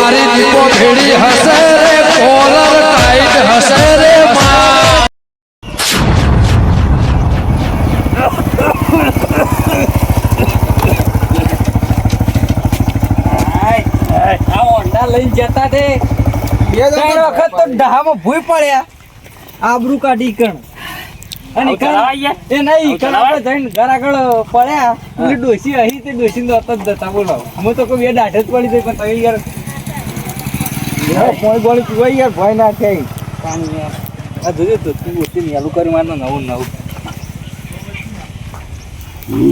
મારી દીપો ભેડી હશે રે કોલર ટાઈટ હશે રે માં આ હોન્ડા લઈને જતા તે ત્રણ વખત તો ડહામાં ભૂઈ પડ્યા આબરૂ કાઢી કણ અને એ નહીં ઈકણ આપણે જઈને ઘર આગળ પડ્યા. ડોશી અહીં તે ડોશી નો જ જતા બોલો અમે તો કોઈ બે દાઢ જ પડી જઈ પણ તમે યાર પોણી બોણી પીવાય યાર ભય ના થાય. પાણી આ જોજે તો તું ઓછી મેલું કરી મારનો નવું નવું.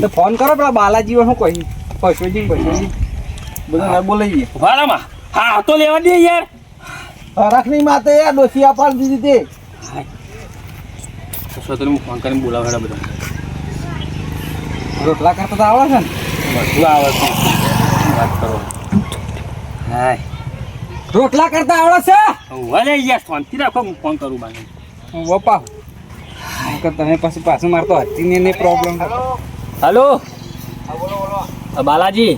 તો ફોન કરો પેલા બાલાજી શું કહી પશુજી પશુજી બધું ના ભાડામાં હા તો લેવા દે યાર. હરખની માતે યાર ડોસી આપવા દીધી તે. તને હું ફોન કરીને બોલાવે બધા. રોટલા કરતા તો આવડે છે ને? બધું આવડે છે. વાત કરો? હાય રોટલા કરતા આવડે છે? વલે યાર શાંતિ રાખો હું ફોન કરું બાને. બપા તમે પછી પાછું મારતો હતી ને પ્રોબ્લેમ હાલો. બાલાજી.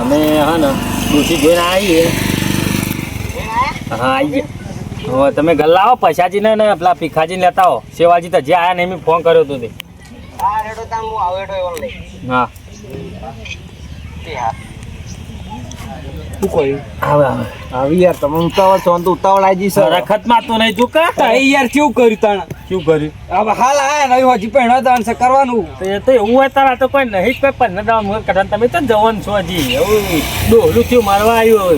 અમે હા ને ડોસી જોઈને આવીએ. હા આવીએ હવે તમે ગલ્લા આવો પૈસાજીને ને પેલા ભીખાજીને લેતા આવો. સેવાજી તો જે આયા ને એમ ફોન કર્યો હતો તે. હા. શું કહ્યું આવે આવે. આવી યાર તમે ઉતાવળ છો તો ઉતાવળ આવી જશે રખતમાં તો નહીં ચૂકા તાઈ યાર કેવું કર્યું તાણ? શું કર્યું. હવે હાલ આયા નહીં હજી પહેણો દાન છે કરવાનું. તો એ તો એવું હોય તારા તો કોઈ નહીં કોઈ પંદર દાવા મુહૂર્ત કાઢવાનું તમે તો જવાન છો હજી. એવું ડોહલું થયું મારવા આવ્યો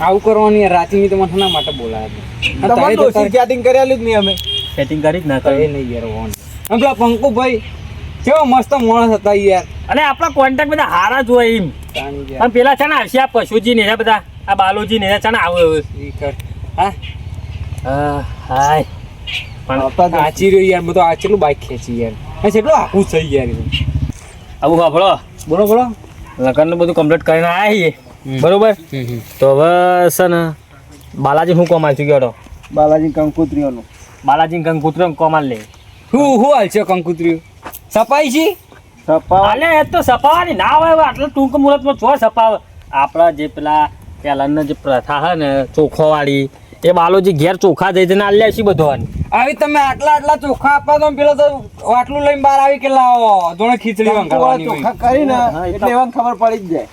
આવું કરવાની યાર રાતી તો મને શેના માટે બોલાયા ચેટિંગ કરેલું જ નહીં અમે. સેટિંગ કરી જ ના કરે નહીં યાર અને પેલા પંકુભાઈ કેવો મસ્ત માણસ હતા યાર. અને આપણા કોન્ટેક્ટ બધા હારા જ હોય એમ. અને પેલા છે ને આ પશુજી ને બધા આ બાલુજી ને છે ને આવે હા? હાય. પણ આચી રહ્યો યાર બધું આચેલું બાઈક ખેંચી યાર. હા કેટલું આખું થઈ યાર આવું સાંભળો બોલો. બોલો લગ્નનું બધું કમ્પ્લીટ કરીને આવીએ બરોબર? તો હવે છે ને બાલાજી હું કોમાલ છું ગયો બાલાજી કંકુત્રીઓનું. બાલાજી કંકુત્રીઓ કોમાલ લે. હું હું હાલ છે કંકુત્રીઓ? સપાઈ છે સપા અલે એ તો સપાવાની ના હોય આટલા ટૂંક મુહૂર્તમાં છો સપાવ. આપણા જે પેલા પહેલાંની જે પ્રથા હે ને ચોખ્ખોવાળી એ બાલોજી ઘેર ચોખા દઈ દઈને આલ્યા છે બધો આવી તમે આટલા આટલા ચોખા આપવા તો પેલો તો આટલું લઈને બહાર આવી કે લાવો? જોણે ખીચડી વંગાળવાની હોય. કરીને એટલે એવાને ખબર પડી જ જાય.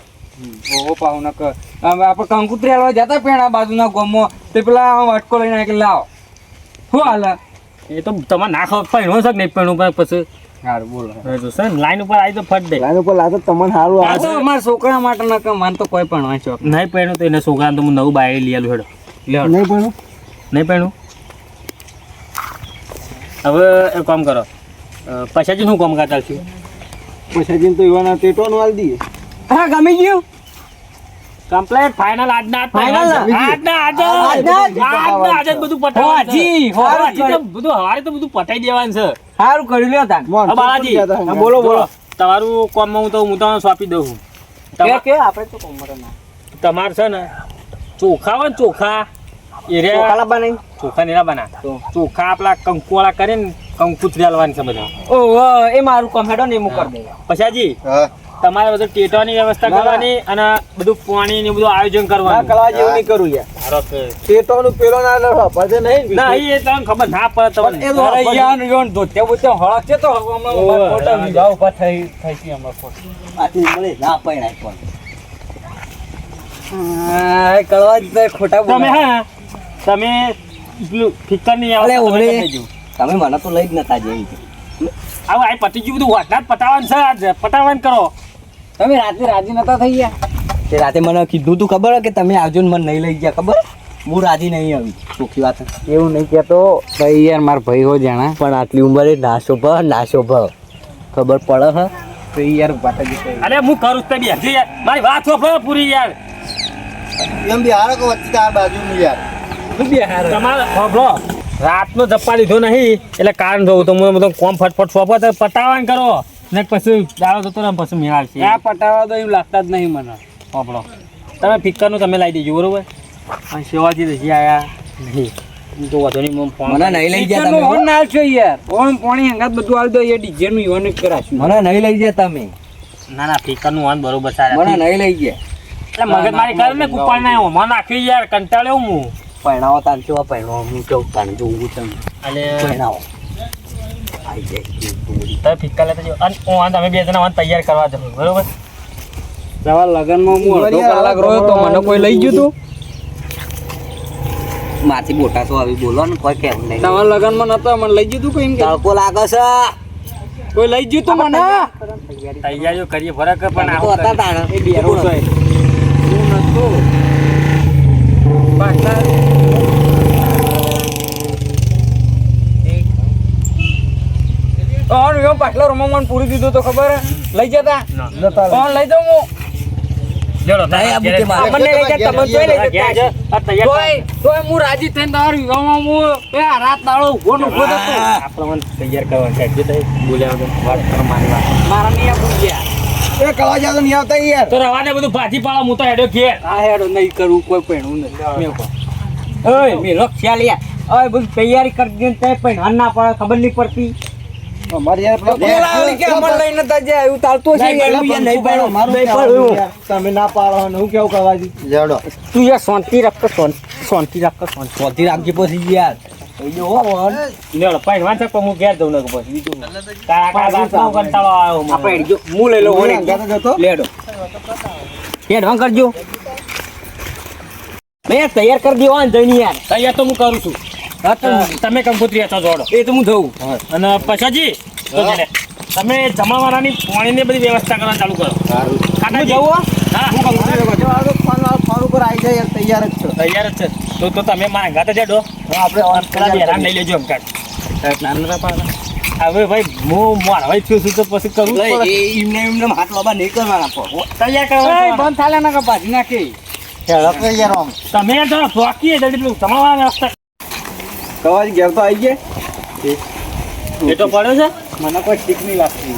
બહુ પાહુ ન કર હવે આપણે કંકુત્રી હાલવા જતા પેણા બાજુના ગામમાં તે પેલા વાટકો અટકો લઈને આવી કે લાવો. શું હાલ? એ તો તમારે ના ખબર પહેણો છે નહીં પણ પછી સારું બોલો. તો છે ને લાઈન ઉપર આવી તો ફટ દે. લાઈન ઉપર લાતો તમને સારું આ તો અમારા છોકરા માટે ન કે મને તો કોઈ પણ વાંચો નહીં પહેણું તો એને છોકરાને તો હું નવું બાય લઈ આલું હેડો. નહીં પણ નહીં પહેણું હવે એ કામ કરો. પછાજી શું કામ કરતા છું પછી જીન તો એવાના ટેટોનું આલી દઈએ. હા ગમી ગયું. કમ્પ્લેટ ફાઇનલ આજના છે. આજના આજે આજના આજ. બધું. હાજી તો બધું હવારે તો બધું પટાઈ દેવાનું છે. સારું કર્યું લ્યો તાન. બાલાજી. બોલો બોલો. તમારું કામમાં હું તો હું તમને સોંપી દઉં. છું કે કે આપણે તો કોમ ના તમારે છે ને ચોખા હોય ને ચોખા એ રે ચોખા નહીં ચોખા ને બના ચોખા આપલા કંકુવાળા કરીને કંકુતરી હાલવાની છે બધા. ઓહો એ મારું કામ હેડો ને એ હું. કરી દઉં. પછાજી હા. તમારે બધું ટેટવાની વ્યવસ્થા. કરવાની અને બધું પાણી ને બધું આયોજન કરવાનું. કરવા જેવું નહીં કરું યાર. ટેટો નું પેલો ના લડવા પડે નહીં ના એ તમને ખબર ના પડે તમને. તો અરે યાર યોન ધોતે બોતે હળક છે તો હમણાં હા. વિવાહ ઊભા થઈ થઈ છે હમણાં ફોટો. આથી મળે ના પૈણાય પણ કળવા જ તે ખોટા તમે. હા તમે ફિકરની અલે, વ્યવસ્થા તમે મને તો લઈ જ નતા જેવી. આવું આ પતિ ગયું બધું. વાટના જ પતાવવાનું છે આજે કરો. તમે રાતે રાજી નતા થઈ ગયા? તે રાતે મને કીધું તું ખબર કે તમે આવજો ને મને નહીં લઈ ગયા ખબર? હું રાજી નહીં આવી ચોખ્ખી વાત. એવું નહીં કહેતો. ભાઈ યાર માર ભાઈ હો જાણા. પણ આટલી ઉંમરે નાશો ભ નાશો ભ ખબર પડે હ? તો યાર અરે હું કરું છું તમે હજી યાર. મારી વાત સાંભળો પૂરી યાર. એમ બી હારો કે વચ્ચે તાર બાજુ યાર. તમારે સાંભળો રાતનો જપ્પા લીધો નહીં એટલે કારણ જોઉં તો હું બધું કોમ ફટફટ સોંપો તો પટાવાન કરો. ને પછી દાડો જતો ને પછી મેળ આવશે. આ પટાવા તો એવું લાગતા જ નહીં મને. સાંભળો તમે ફિક્કરનું તમે લાવી દેજો બરોબર? અને શિવાજી રજી આયા. નહીં. તો વધુ નહીં ફોન મને નહીં લઈ ગયા તમે. ના છો યાર. ઓન પોણી હંગાત બધું આવી દો એ ડીજે નું યોન કરાશું. મને નહીં લઈ ગયા તમે. ના ના ફિક્કરનું વાન બરોબર સારા મને નહીં લઈ ગયા. એટલે મગજમારી કરે ને કુપાળ ના મને નાખી યાર કંટાળ્યો હું. પહેણાવો તાન કેવા પહેણાવો હું કેવું તાન જોવું તમે અને પહેણાવો આઈ જાય તમે ફિક્કા લેતા જાઓ. અને હું તમે બે જણા વાત તૈયાર કરવા જવું બરોબર? તમારા લગનમાં હું અડધો કલાક રહ્યો તો મને કોઈ લઈ ગયું તું? માથી મોટા તો આવી બોલો ને કોઈ કેમ નહીં. તમારા લગનમાં નતો મને લઈ ગયું તું કોઈ એમ તડકો લાગે છે. કોઈ લઈ ગયું તું મને? તૈયારીઓ કરીએ ફરક પણ તો આવું હતા તાણ. એ બેરો છે હું નતો પાછા એવો પાછલો રમો મને પૂરી દીધું તો ખબર હે? લઈ જતા? કોણ લઈ જાઉં હું? તૈયાર કરો મારી વાત. મારા નહીં ભૂલ ગયા. તો રવા બધું ભાજી પાડો હું તો હેડ્યો ઘેર. હેડો નહીં કરવું કોઈ પહેણું નહીં. મેં કહું. ખ્યાલ યાર. બધું તૈયારી કરી દે પણ ના પડે ખબર નહીં પડતી. પેલા કે અમર લઈને તા જે ચાલતું હશે નહીં યાર. નહીં પડ્યું. તમે ના પાડો ને હું કેવું કરવા જડો તું યાર શાંતિ રાખતો શાંતિ શાંતિ રાખતો શાંતિ. રાખજે પછી યાર. તૈયાર કરી દેવા ને જઈને યાર. તૈયાર તો હું કરું છું. તમે કંકોત્રી હતા જોડો. એ તો હું જઉં. અને પછાજી છે ને, તમે જમાવાળાની પાણીની બધી વ્યવસ્થા કરવા ચાલુ કરો. કાકાજી. જવું હો? હા. ફોન ઉપર આવી જાય તૈયાર જ છો. તૈયાર જ છે. તો તો તમે મારા ગાતે જડો આપણે પેલા બેરાન લઈ લેજો એમ હવે ભાઈ હું મારા ભાઈ છું તો પછી કરું. એમને એમને હાથ લોબા નહીં કરવાના તૈયાર કરવા બંધ થાલે ના કે ભાજી નાખી. યાર આમ. તમે તો ચોકીએ જલ્દી કવાજ ઘેર તો આવી ગયા? એ તો પડ્યો છે? મને કોઈ ઠીક નહીં લાગતી.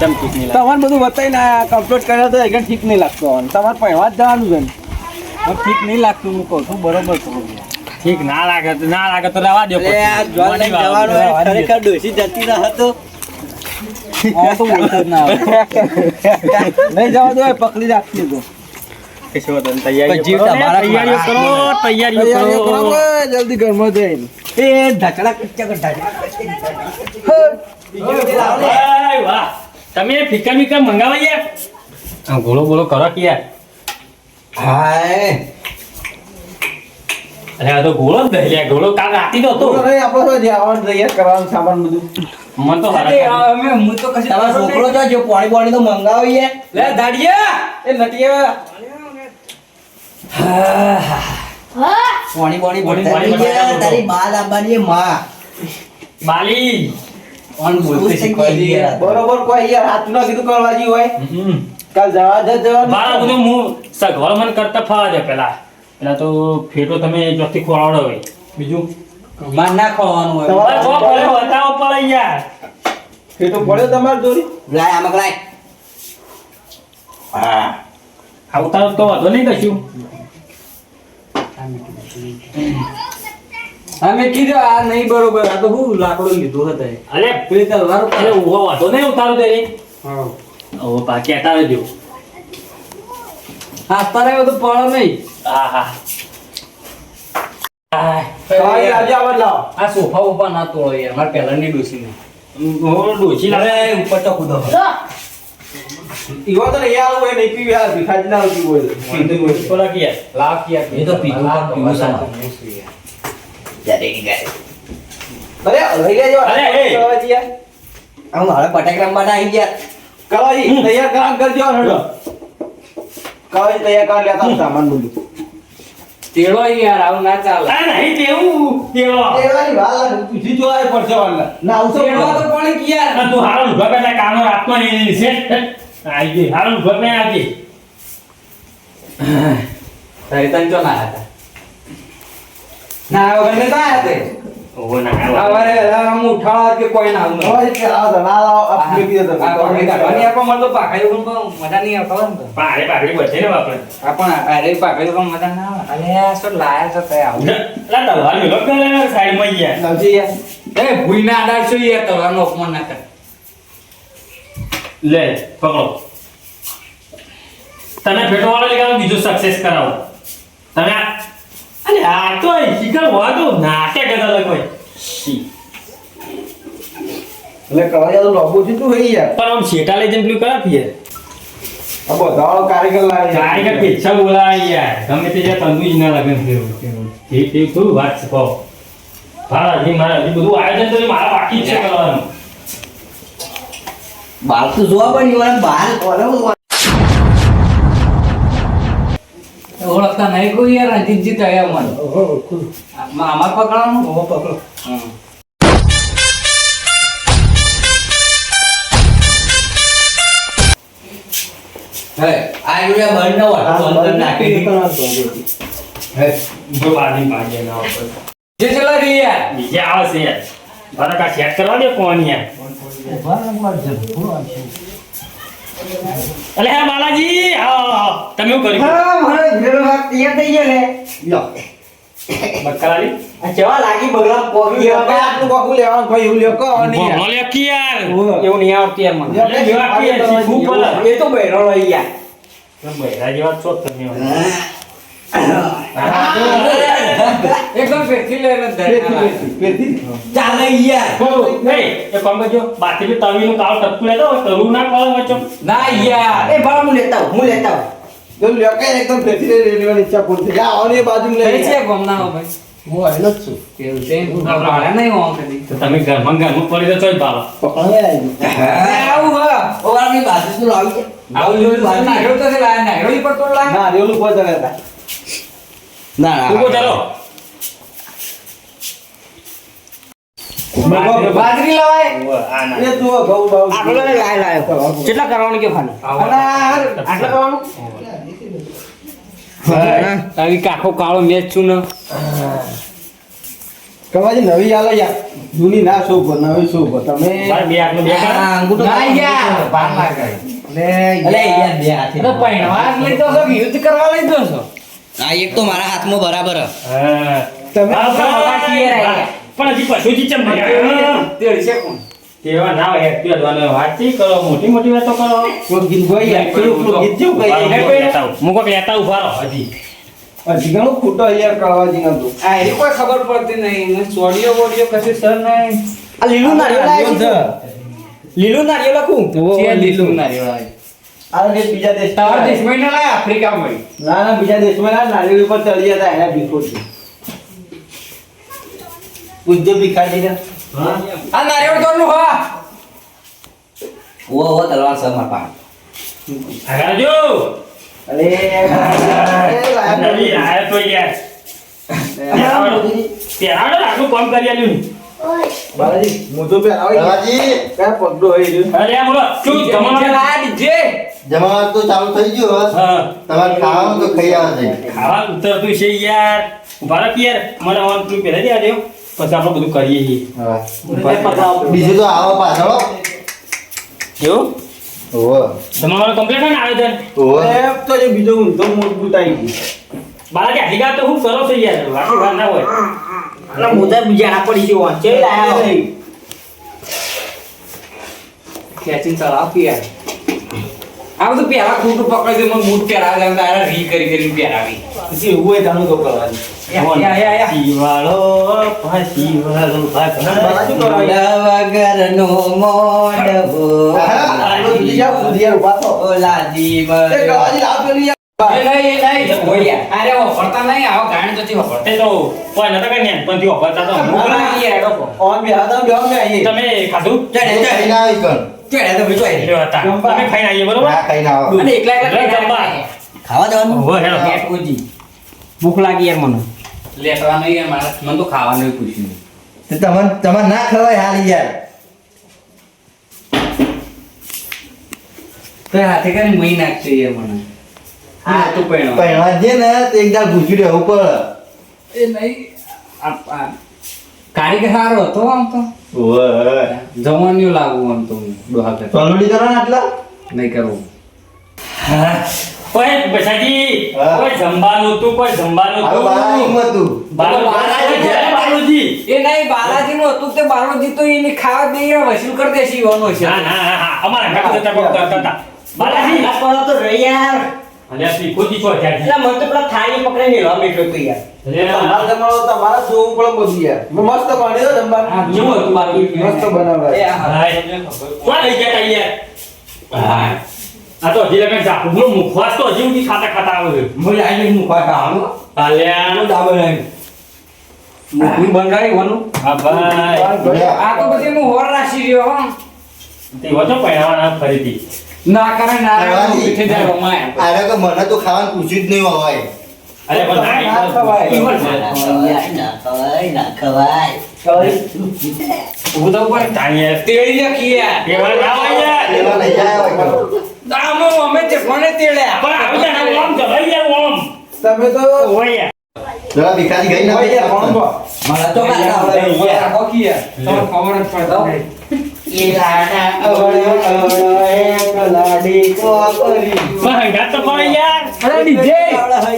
કેમ ઠીક નહીં. તમારે બધું બતાવીને કમ્પ્લીટ કર્યા તો એકદમ ઠીક નહીં લાગતો હોય તમારે પહેવા જ જવાનું છે મને ઠીક નહીં લાગતું હું કહું છું બરોબર છું. ઠીક ના લાગે તો ના લાગે તો રવા દો ખરેખર ડોસી જતી ના હતો. તો બોલતો જ ના નહીં જવા દો પકડી રાખતી તો. કશો જીવ કરો. કરો જલ્દી ઘરમાં જઈને. એ કચ્ચા તમે મંગાવા યાર ગોળો ગોળો કરો કે યાર. હાય. અરે આ તો ગોળો જ દઈ લ્યા ગોળો કાલ રાતી તો હતો. આપણે તો જવાનું તૈયાર કરવાનું સામાન બધું. મન તો હારે અમે હું તો કશું તમારો છોકરો તો જો પાણી પાણી તો મંગાવીએ લે દાડિયા એ નટિયા. પાણી પાણી પાણી ભરતા પાણી નહીં યાર, ભરતા તારી બા લાવવાની માં. બાલી. ઓન બોલતે શીખવાડી બરોબર કોઈ યાર? હાથ ન કીધું કરવાજી હોય? કાલ જવા જ જવાનું મારા બધું હું સગવડ મને કરતા ફાવા દે પેલા. પેલા તો ફેટો તમે ચોથી હોય બીજું? માર ના ખોવાનું હોય. અરે જો પડે બતાવો પડે યાર. એ પડ્યો તમારે દોરી? લાય આમાં લાય. આવતા તો વાંધો નહીં કશું અમે કીધું આ નહીં બરોબર આ તો હું લાકડો લીધું હતા અરે પેલી તલવાર અરે ઊભો વાતો નહીં ઉતારો તે હા ઓ પાકી હટા રહેજો હા તારે તો પડો નહીં હા હા આ સોફા ઉપર ના તોડો યાર મારે પહેલાની ડોસી નહીં હું ડોશી લાગે ઉપર તો કૂદો ઈવો તો આવું હોય નહીં પીવી આ ભિખારી ના આવતી હોય પીધું હોય થોડા કે યાર લાવ કિયા એ તો પીધું પણ પીવું છે. જરે ગયે અરે લઈ લેજો. અરે, એ. કવાજી યાર હું હવે પટાક રમવાના આવી ગયા કવાજી તૈયાર કરાવ કરજો હડો કવાજી તૈયાર કરાવ લેતા સામાન બધું. તેડો યાર આવું ના ચાલે. આ નહીં તેવું તેવો. તેડવાની વાલ પૂછી જોવાય પડશે વાલ ના આવશે. તેડવા તો પણ યાર તું હારો લુગા પહેલા કાનો રાખતો નહીં છે. આઈ ગઈ હારો લુગા પહેલા તારી તન ચો ના હતા? ના વગર ને તા હતા ઓ ના અરે અરે હું ઉઠાડવા કે કોઈ ના હું ઓય કે આવો તો આ ફેંકી દો તમે. આ પાકડી કાઢવાની આપણ મને તો પાકડી પણ મજા નહીં આવતો ને તો. પારે પારે બચે ને આપણે આ પણ અરે પાકડી પણ મજા ના આવે. અરે શું લાયા છો તે આવું? લા દવાલ મેલો કરે સાઈડમાં ગયા. યાર એ ભૂઈ ના અડાડ છો યાર તમારનો અપમાન ના કર. લે પકડો. તમે ફેટો વાળો લગાવો બીજું સક્સેસ કરાવો. તમે અરે આ તો શીખર હોય તો નાટક કદા અલગ હોય એટલે કરવા તો લોબો છે તું હઈ યાર. પણ આમ શેટા લઈ જઈને પેલું કરાવીએ આ બધા કારીગર લાગે કારીગર પીછા બોલાય યાર. ગમે તે જ્યાં તંદુ જ ના લગન થયું એ તે થોડું વાત છે કહો. હા હજી મારે હજી બધું આયોજન તો મારા બાકી જ છે કરવાનું. બાલ તો જોવા પણ ઈવન બહાર ઓળખતા નહીં કોઈ યાર રણજીતજી તળ્યા મને. આમાં પકડવાનું? હો પકડો. હે આ યુરિયા બંધ ન હોય બંધ નાખી બાજી બાજી ના ઉપર. જે ચલા રહી યાર બીજે આવશે યાર. આ સેટ કરવા દે કોણ યાર અલે હા બાલાજી આવો. તમે શું કર્યું? હા મારે ઘેરો વાત તૈયાર થઈ ગયો લે લો. બકરાલી? આ કેવા લાગી બગલા પોગી આટલું કોકું લેવાનું ભાઈ એવું લ્યો કહો નહીં યાર. બોલો લે કે યાર. એવું નહીં આવતી યાર મને. એટલે જેવા કે યાર શીખવું પડે એ તો બહેરો લઈ ગયા તમે બૈરા જેવા છો તમે તમે એકદમ ફેરથી લઈને ફેરથી, ફેરથી, ફેરથી. ચાલે યાર. એ કામ કરજો. બાકી બી તવીનું કાળ ટપકું લેતો હોય તરું ના પડે વચ્ચે ના યાર. એ ભાઈ હું લેતા હું લેતા. જો એકદમ ફેરથી લેવાની ઈચ્છા પૂરી થઈ. જા, આવો ને એ બાજુમાં લઈ કઈ લે. છે ગમના હો ભાઈ. હું આવેલો જ છું. કેવું છે ભાડે નહીં હોવા કદી. તો તમે ઘરમાં ઘરમાં પડી જશો પાલો પકડાઈ આવું હા. ઓ વાળની બાજુ શું લાવી આવું જોયું તો લાયા નાગરો પર તો લાયા ના, રેલું. ના ના ઊભો ચાલો. બાજરી લવાય? એ જુઓ, ઘઉં બાઉં. આગળ લાય લાય લાય કેટલા કરવાનું કે ફાની આટલા કરવાનું? આવી કાખો કાળો મેચ છું ને. કવાજી નવી આલો યાર. જૂની ના શોભો નવી શોભો તમે મારે બે હાથનું બે કાઢો. અંગૂઠો ના યાર બાર લાગે અલે યાર. બે હાથે. તો પૈણવા લઈ તો યુદ્ધ કરવા લઈ દો છો? આ એક તો મારા હાથમાં બરાબર. પણ હજી પશુજી ચમ ભર્યા? છે કોણ? તેવા ના હોય એકટી અડવાનો વાતચીત કરો મોટી મોટી વાતો કરો. કોઈ ગીત ગોઈ ગીત જેવું ઊભા રહો, ઊભા હજી. હજી ઘણું ખોટો યાર કળવાજી નતું આ એની કોઈ ખબર પડતી નહીં. મને બોડિયો કશું સર નહીં. આ લીલું નારિયેળ લીલું. નારિયેળ લખું? લીલું નારિયેળ આ બીજા દેશ તાર દેશમાં ના લાયા આફ્રિકામાં ના ના બીજા દેશમાં ના નારિયેળ ઉપર ચડી જતા એના ભીખોથી પૂજ્ય ભિખારી ને આ નારિયેળ તોડનું હા. ઓ ઓ તલવાર સર માર પાસે. આગળ અરે નવી આયા તો યાર. પહેરાવડો ને આટલું કરી આલ્યું ને. બાલાજી મોટું પહેરાવો બાલાજી. કયા પગડો હોય રહ્યો અરે બોલો શું ડીજે જમવાનું? ડીજે જમવાનું તો ચાલુ થઈ ગયું હવે. હા. તમારે ખાવાનું તો ખાઈ આવે છે. ખાવા ઉતરતું છે યાર. ભારત યાર મને આવવાનું પેલું પહેલા દેવા દ્યો. પછી આપણે બધું કરીએ છીએ. બીજું તો આવો પાછળ હો. એવું? ઓહો. તમારું કમ્પ્લીટ હોય ને આયોજન ઓહો. એ તો જે બીજો ઊંધો મજબૂત આવી ગયું. બાળક આટલી ગાત તો હું કરો છો યાર? આટલી વાર ના હોય. એટલે મોજા બીજા આ પડી ગયો વાંચે લાયા ખેંચીને ચલાવતી યાર આ બધું પહેલા ખોટું પકડી દે મને બૂટ પહેરાવે એમ તારે રી કરી કરી પહેરાવી પછી એવું હોય તાનું તો કરવાની. શિવાળો શિવાળો બાલાજી વગરનો મોડવો. ઓય યાર. અરે વાપરતા નહીં આવો ગાણી તો. એ તો કોઈ નતા કઈ ને પણ થી વાપરતા તો તમે ખાધું. ચડે તો બીજો આવી. લ્યો હતા. તમે ખાઈને આવીએ બરોબર ના ખાઈને આવો. અને એકલા એકલા લે, જમવા. ખાવા જવાનું ઊભો હેડો. પેટ ભૂખ લાગી યાર મને લેટવા નહીં યાર મારા મને તો ખાવાનું પૂછ્યું તો તમારે તમારે ના ખવાય હાલ યાર તો હાથે કરીને મહી નાખશે યાર મને હા તો પહેણવા. પણ જે ને તો એક દાળ ભૂસી રહેવું પડે એ નહીં આ- આ કારીગર સારો હતો આમ તો. ઓય. જમવાનું લાગુ આમ તો દોહા કરતા. તલોડી કરો ને આટલા? નહીં કરવું ઓય બસાજી. ઓય જમવાનું હતું કોઈ જમવાનું તું. બારા હતું. બાલાજી જય બાલુજી. એ નહીં બાલાજી નું હતું તે બાલાજી તો એને ખાવા દે વસૂલ કરી દેશે ઈવાનો છે. ના ના ના, અમારા ઘર તો કોક કરતા બાલાજી આ તો રે યાર. અલ્યા શીખો શીખો ત્યાં એટલે મને તો પેલા થાળી પકડીને હેલવા બેઠો હતો યાર. તમારે તમારે જ જોવું પણ બધું યાર. મસ્ત કેવું હતું બાકી? મસ્ત બનાવડાય. એ આ હાય. કોણ લઈ ગયા યાર? આ તો હજી લગન જાપું નું મુખવાસ તો હજી સુધી ખાતા ખાતા આવે છે. મુઈ આઈને મુખવા ખાવાનું. અલ્યા દાબે નહીં મુખી બંધાઈ વાનું હા ભાઈ. આ તો પછી હું હોર રાશી રહ્યો હો. તે વચો પહેરવાના ફરીથી ના કરે ના કરે જાય રમાય. અરે કે મને તો ખાવાનું પૂછ્યું જ નહીં હોય. અરે પણ ના ના ખવાય. ના ખવાય ના ખવાય હું તો ઉપર તાણીએ તેડી યાર કેવા ના હોય યાર એવા લઈ જાય હોય દામો અમે તે કોને તેડ્યા પણ આવી ઓમ તમે તો યાર. જરા ભિખારી ગઈ હોય ના ભણો. મને તો કાકા આપણે આવડે ઉપર યાર. રાખો કે યાર તમને ખબર જ પડતી નહીં. તો પડે યાર અરે ડીજે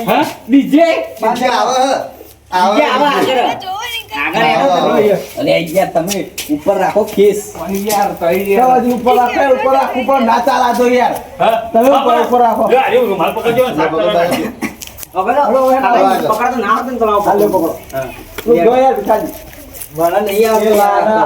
હા ડીજે પાછા આવે આવે આગળ. આગળ તમે. ઉપર રાખો કેસ યાર તઈ તો ઉપર રાખે, ઉપર રાખો, ઉપર ના ચાલા તો યાર. હા તમે ઉપર રાખો. આગળ. પકડતો ના આવડે ને તો લાવો પકડો. જો યાર, ભિખારી. મને નહીં આવડે લાડા,